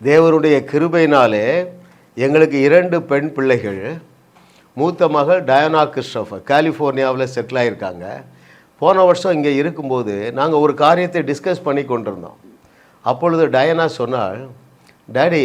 தேவனுடைய கிருபையினாலே எங்களுக்கு இரண்டு பெண் பிள்ளைகள். மூத்த மகள் டயானா கிறிஸ்டோஃபர் கலிஃபோர்னியாவில் செட்டில் ஆகியிருக்காங்க போன வருஷம் இங்கே இருக்கும்போது நாங்கள் ஒரு காரியத்தை டிஸ்கஸ் பண்ணி கொண்டிருந்தோம். அப்பொழுது டயனா சொன்னால் டேடி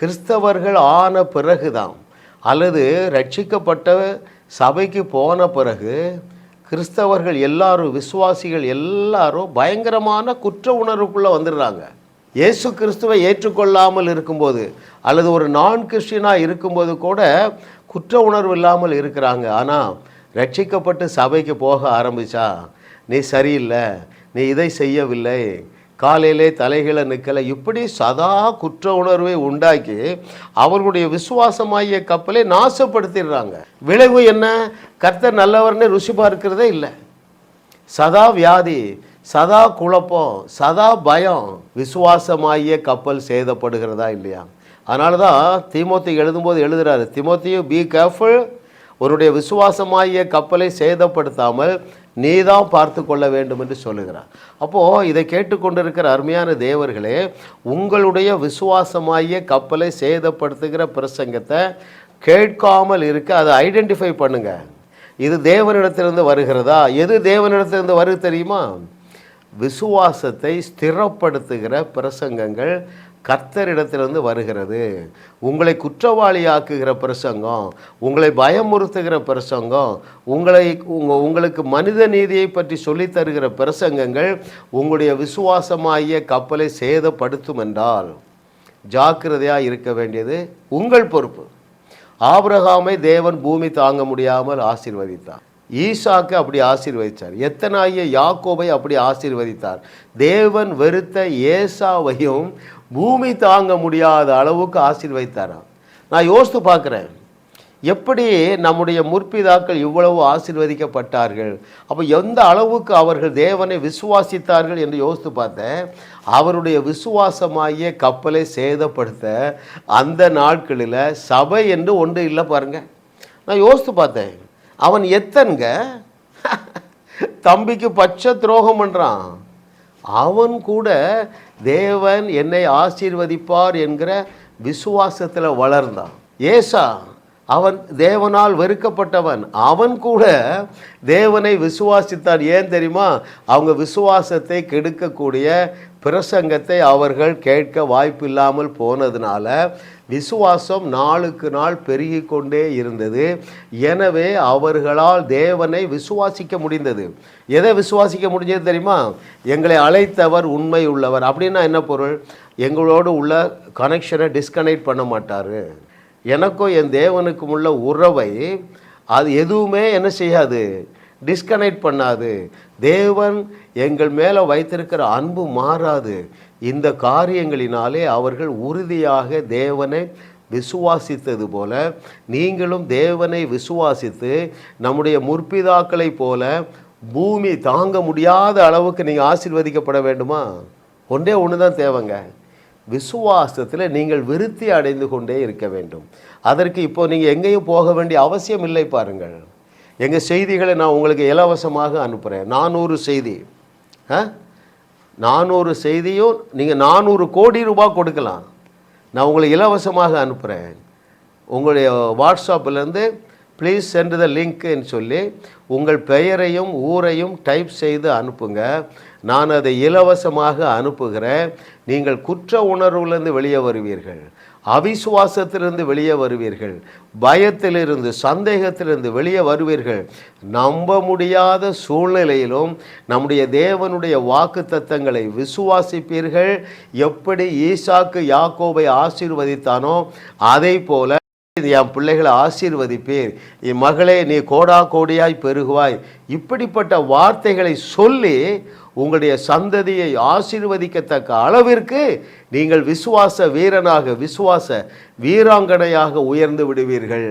கிறிஸ்தவர்கள் ஆன பிறகு தான் அல்லது ரட்சிக்கப்பட்ட சபைக்கு போன பிறகு கிறிஸ்தவர்கள் எல்லாரும் விசுவாசிகள் எல்லாரும் பயங்கரமான குற்ற உணர்வுக்குள்ளே வந்துடுறாங்க. இயேசு கிறிஸ்துவை ஏற்றுக்கொள்ளாமல் இருக்கும்போது அல்லது ஒரு நான் கிறிஸ்டியனாக இருக்கும்போது கூட குற்ற உணர்வு இல்லாமல் இருக்கிறாங்க. ஆனால் ரட்சிக்கப்பட்டு சபைக்கு போக ஆரம்பிச்சா நீ சரியில்லை நீ இதை செய்யவில்லை. காலையிலே தலைகளை நிற்கலை இப்படி சதா குற்ற உணர்வை உண்டாக்கி அவர்களுடைய விசுவாசமாகிய கப்பலை நாசப்படுத்திடுறாங்க. விளைவு என்ன? கர்த்தர் நல்லவர்னு ருசி பார்க்கிறதே இல்லை. சதா வியாதி சதா குழப்பம் சதா பயம் விசுவாசமாகிய கப்பல் சேதப்படுகிறதா இல்லையா? அதனால தான் திமுத்தி எழுதும்போது எழுதுகிறாரு திமுத்தியும் பி கேர்ஃபுல் உன்னுடைய விசுவாசமாகிய கப்பலை சேதப்படுத்தாமல் நீ தான் பார்த்து கொள்ள வேண்டும் என்று சொல்லுகிறார். அப்போது இதை கேட்டுக்கொண்டிருக்கிற அருமையான தேவர்களே உங்களுடைய விசுவாசமாகிய கப்பலை சேதப்படுத்துகிற பிரசங்கத்தை கேட்காமல் இருக்க அதை ஐடென்டிஃபை பண்ணுங்கள் இது தேவனிடத்திலிருந்து வருகிறதா? எது தேவனிடத்திலிருந்து வருது தெரியுமா? விசுவாசத்தை ஸ்திரப்படுத்துகிற பிரசங்கங்கள் கர்த்தரிடத்திலிருந்து வருகிறது. உங்களை குற்றவாளியாக்குகிற பிரசங்கம் உங்களை பயமுறுத்துகிற பிரசங்கம் உங்களை உங்க உங்களுக்கு மனித நீதியை பற்றி சொல்லித் தருகிற பிரசங்கங்கள் உங்களுடைய விசுவாசமாகிய கப்பலை சேதப்படுத்தும் என்றால் ஜாக்கிரதையாக இருக்க வேண்டியது உங்கள் பொறுப்பு. ஆபிரகாமை தேவன் பூமி தாங்க முடியாமல் ஆசீர்வதித்தார். ஈசாக்கு அப்படி ஆசீர்வதித்தார் எத்தனாகிய யாக்கோபை அப்படி ஆசீர்வதித்தார். தேவன் வெறுத்த ஏசாவையும் பூமி தாங்க முடியாத அளவுக்கு ஆசீர்வதித்தாராம். நான் யோசித்து பார்க்குறேன். எப்படி நம்முடைய முற்பிதாக்கள் இவ்வளவு ஆசீர்வதிக்கப்பட்டார்கள்? அப்போ எந்த அளவுக்கு அவர்கள் தேவனை விசுவாசித்தார்கள் என்று யோசித்து பார்த்தேன். அவருடைய விசுவாசமாகிய கப்பலை சேதப்படுத்த அந்த நாட்களில் சபை என்று ஒன்று இல்லை பாருங்கள் நான் யோசித்து பார்த்தேன். அவன் எத்தன்க? தம்பிக்கு பச்சை துரோகம் பண்ணுறான் அவன் கூட தேவன் என்னை ஆசீர்வதிப்பார் என்கிற விசுவாசத்தில் வளர்ந்தான். ஏசா அவன் தேவனால் வெறுக்கப்பட்டவன். அவன் கூட தேவனை விசுவாசித்தான். ஏன் தெரியுமா? அவங்க விசுவாசத்தை கெடுக்கக்கூடிய பிரசங்கத்தை அவர்கள் கேட்க வாய்ப்பில்லாமல் போனதுனால விசுவாசம் நாளுக்கு நாள் பெருகி கொண்டே இருந்தது. எனவே அவர்களால் தேவனை விசுவாசிக்க முடிந்தது. எதை விசுவாசிக்க முடிஞ்சது தெரியுமா? எங்களை அழைத்தவர் உண்மை உள்ளவர். அப்படின்னா என்ன பொருள்? எங்களோடு உள்ள கனெக்ஷனை டிஸ்கனெக்ட் பண்ண மாட்டார். எனக்கும் என் தேவனுக்கும் உள்ள உறவை அது எதுவுமே என்ன செய்யாது? டிஸ்கனெக்ட் பண்ணாது. தேவன் எங்கள் மேலே வைத்திருக்கிற அன்பு மாறாது. இந்த காரியங்களினாலே அவர்கள் உறுதியாக தேவனை விசுவாசித்தது போல நீங்களும் தேவனை விசுவாசித்து நம்முடைய முற்பிதாக்களைப் போல பூமி தாங்க முடியாத அளவுக்கு நீங்கள் ஆசீர்வதிக்கப்பட வேண்டுமா? ஒன்றே ஒன்று தான் தேவைங்க. விசுவாசத்தில் நீங்கள் விருத்தி அடைந்து கொண்டே இருக்க வேண்டும். அதற்கு இப்போ நீங்கள் எங்கேயும் போக வேண்டிய அவசியம் இல்லை பாருங்கள். எங்கள் செய்திகளை நான் உங்களுக்கு இலவசமாக அனுப்புகிறேன் நானூறு செய்தி. ஆ? நானூறு செய்தியும் நீங்கள் நானூறு கோடி ரூபாய் கொடுக்கலாம். நான் உங்களை இலவசமாக அனுப்புகிறேன் உங்களுடைய வாட்ஸ்அப்பிலேருந்து ப்ளீஸ் சென்ட் த லிங்க்குன்னு சொல்லி உங்கள் பெயரையும் ஊரையும் டைப் செய்து அனுப்புங்க. நான் அதை இலவசமாக அனுப்புகிறேன். நீங்கள் குற்ற உணர்வுலேருந்து வெளியே வருவீர்கள். அவிசுவாசத்திலிருந்து வெளியே வருவீர்கள். பயத்திலிருந்து சந்தேகத்திலிருந்து வெளியே வருவீர்கள். நம்ப முடியாத சூழ்நிலையிலும் நம்முடைய தேவனுடைய வாக்கு தத்தங்களை விசுவாசிப்பீர்கள். எப்படி ஈசாக்கு யாக்கோபை ஆசீர்வதித்தானோ அதை போல என் பிள்ளைகளை ஆசீர்வதிப்பீர் என் மகளே நீ கோடா கோடியாய் பெருகுவாய். இப்படிப்பட்ட வார்த்தைகளை சொல்லி உங்களுடைய சந்ததியை ஆசீர்வதிக்கத்தக்க அளவிற்கு நீங்கள் விசுவாச வீரனாக விசுவாச வீராங்கனையாக உயர்ந்து விடுவீர்கள்.